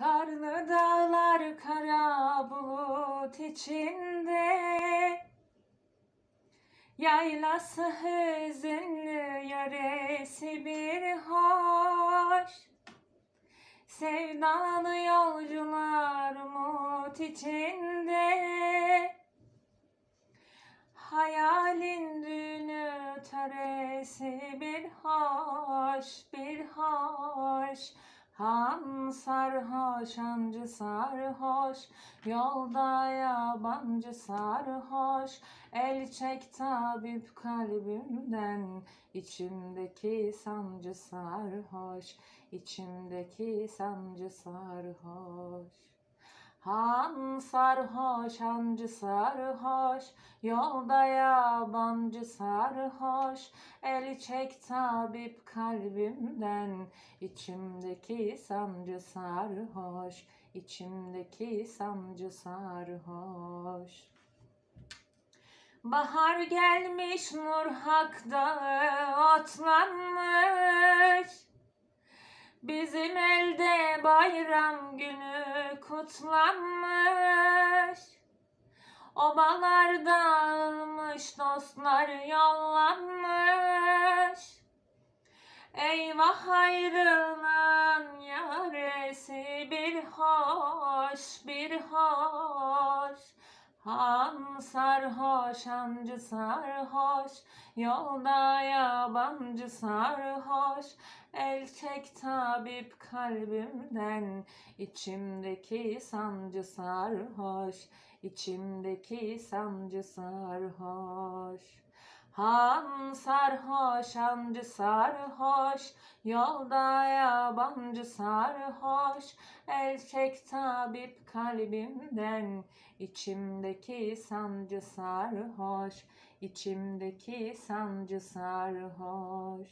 Karlı dağlar kara bulut içinde. Yaylası hüzünlü yöresi bir hoş. Sevdalı yolcular umut içinde. Hayalin düğünü töresi bir hoş, bir hoş Han sarhoş, hancı sarhoş. Yolda yabancı sarhoş. El çek tabip kalbimden. İçimdeki sancı sarhoş. İçimdeki sancı sarhoş Han sarhoş, hancı sarhoş, yolda yabancı sarhoş, el çek tabip kalbimden, içimdeki sancı sarhoş, içimdeki sancı sarhoş. Bahar gelmiş nur hak dağı otlanmış, Bizim elde bayram günü kutlanmış. Obalar dağılmış, dostlar yollanmış. Eyvah ayrılan yaresi bir hoş, bir hoş. Han sarhoş, hancı sarhoş, yolda yabancı sarhoş. El çek tabip kalbimden, içimdeki sancı sarhoş, içimdeki sancı sarhoş. Han sarhoş, hancı sarhoş, yolda yabancı sarhoş. El çek tabip kalbimden, içimdeki sancı sarhoş, içimdeki sancı sarhoş.